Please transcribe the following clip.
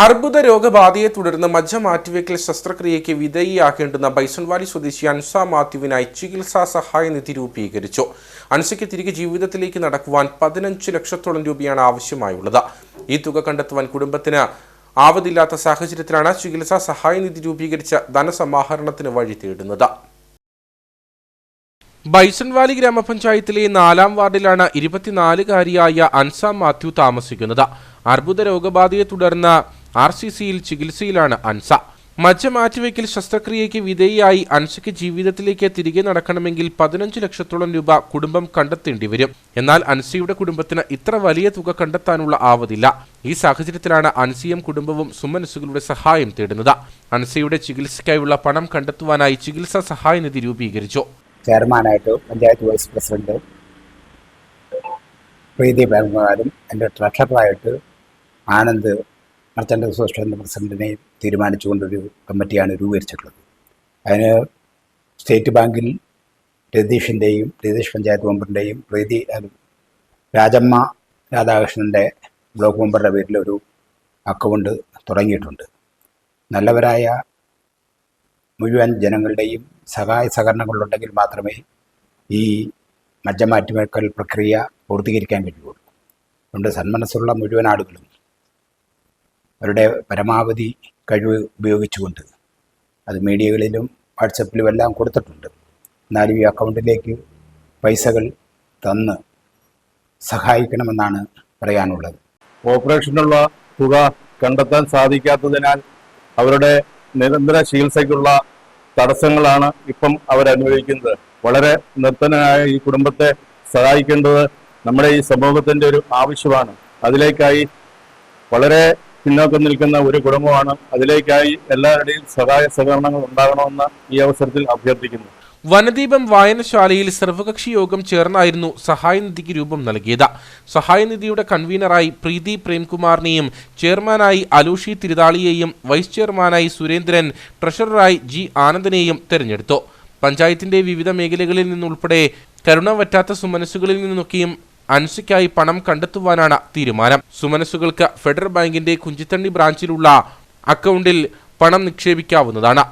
അർബുദ രോഗബാധയെ തുടർന്ന് മജ്ജ മാറ്റിവെക്കൽ ശസ്ത്രക്രിയയ്ക്ക് വിധേയിയാക്കേണ്ടുന്ന ബൈസൺവാലി സ്വദേശി അൻസ മാത്യുവിനായി ചികിത്സാ സഹായ നിധി രൂപീകരിച്ചു. അൻസയ്ക്ക് തിരികെ ജീവിതത്തിലേക്ക് നടക്കുവാൻ പതിനഞ്ച് ലക്ഷത്തോളം രൂപയാണ് ആവശ്യമായുള്ളത്. ഈ തുക കണ്ടെത്തുവാൻ കുടുംബത്തിന് ആവതില്ലാത്ത സാഹചര്യത്തിലാണ് ചികിത്സാ സഹായ നിധി രൂപീകരിച്ച ധനസമാഹരണത്തിന് വഴി തേടുന്നത്. ബൈസൺവാലി ഗ്രാമപഞ്ചായത്തിലെ നാലാം വാർഡിലാണ് ഇരുപത്തിനാലുകാരിയായ അൻസ മാത്യു താമസിക്കുന്നത്. അർബുദ രോഗബാധയെ തുടർന്ന് ആർ സി സിയിൽ ചികിത്സയിലാണ് അൻസ. മജ്ജ മാറ്റിവെക്കൽ ശസ്ത്രക്രിയയ്ക്ക് വിധേയായി അൻസയ്ക്ക് ജീവിതത്തിലേക്ക് തിരികെ നടക്കണമെങ്കിൽ പതിനഞ്ച് ലക്ഷത്തോളം രൂപ കുടുംബം കണ്ടെത്തേണ്ടി വരും. എന്നാൽ അൻസയുടെ കുടുംബത്തിന് ഇത്ര വലിയ തുക കണ്ടെത്താനുള്ള ആവതില്ല. ഈ സാഹചര്യത്തിലാണ് അൻസിയും കുടുംബവും സുമനസുകളുടെ സഹായം തേടുന്നത്. അൻസയുടെ ചികിത്സയ്ക്കായുള്ള പണം കണ്ടെത്തുവാനായി ചികിത്സാ സഹായ നിധി രൂപീകരിച്ചു. ചെയർമാനായിട്ട് പഞ്ചായത്ത് വൈസ് പ്രസിഡന്റ് പ്രീതി ബാങ്കുകാരും എന്റെ ട്രഷററായിട്ട് ആനന്ദ് മർച്ചന്റ് അസോസിയേഷൻ തീരുമാനിച്ചുകൊണ്ട് തീരുമാനിച്ചുകൊണ്ടൊരു കമ്മിറ്റിയാണ് രൂപീകരിച്ചിട്ടുള്ളത്. അതിന് സ്റ്റേറ്റ് ബാങ്കിൽ രതീഷിന്റെയും രതീഷ് പഞ്ചായത്ത് മെമ്പറിന്റെയും പ്രീതി രാജമ്മ രാധാകൃഷ്ണന്റെ ബ്ലോക്ക് മെമ്പറുടെ പേരിൽ ഒരു അക്കൗണ്ട് തുടങ്ങിയിട്ടുണ്ട്. നല്ലവരായ മുഴുവൻ ജനങ്ങളുടെയും സഹായ സഹകരണങ്ങളുണ്ടെങ്കിൽ മാത്രമേ ഈ മജ്ജ മാറ്റിവെക്കൽ പ്രക്രിയ പൂർത്തീകരിക്കാൻ കഴിയുള്ളൂ അതുകൊണ്ട് സന്മനസ്സുള്ള മുഴുവൻ ആളുകളും അവരുടെ പരമാവധി കഴിവ് ഉപയോഗിച്ചുകൊണ്ട് അത് മീഡിയകളിലും വാട്സപ്പിലും എല്ലാം കൊടുത്തിട്ടുണ്ട്. എന്നാലും ഈ അക്കൗണ്ടിലേക്ക് പൈസകൾ തന്ന് സഹായിക്കണമെന്നാണ് പറയാനുള്ളത്. ഓപ്പറേഷനുള്ള തുക കണ്ടെത്താൻ സാധിക്കാത്തതിനാൽ അവരുടെ നിരന്തര ചികിത്സയ്ക്കുള്ള തടസ്സങ്ങളാണ് ഇപ്പം അവരനുഭവിക്കുന്നത്. വളരെ നിർത്തനായ ഈ കുടുംബത്തെ സഹായിക്കേണ്ടത് നമ്മുടെ ഈ സമൂഹത്തിന്റെ ഒരു ആവശ്യമാണ്. അതിലേക്കായി വളരെ പിന്നോക്കം നിൽക്കുന്ന ഒരു കുടുംബമാണ് അതിലേക്കായി എല്ലാവരുടെയും സഹായ സഹകരണങ്ങൾ ഉണ്ടാകണമെന്ന് ഈ അവസരത്തിൽ അഭ്യർത്ഥിക്കുന്നു. വനദീപം വായനശാലയിൽ സർവകക്ഷി യോഗം ചേർന്നായിരുന്നു സഹായനിധിക്ക് രൂപം നൽകിയത്. സഹായനിധിയുടെ കൺവീനറായി പ്രീതി പ്രേംകുമാറിനെയും ചെയർമാനായി അലൂഷി തിരുതാളിയെയും വൈസ് ചെയർമാനായി സുരേന്ദ്രൻ ട്രഷററായി ജി ആനന്ദനെയും തെരഞ്ഞെടുത്തു. പഞ്ചായത്തിന്റെ വിവിധ മേഖലകളിൽ നിന്നുൾപ്പെടെ കരുണ വറ്റാത്ത സുമനസ്സുകളിൽ നിന്നൊക്കെയും അൻസയ്ക്കായി പണം കണ്ടെത്തുവാനാണ് തീരുമാനം. സുമനസുകൾക്ക് ഫെഡറൽ ബാങ്കിന്റെ കുഞ്ചിത്തണ്ണി ബ്രാഞ്ചിലുള്ള അക്കൗണ്ടിൽ പണം നിക്ഷേപിക്കാവുന്നതാണ്.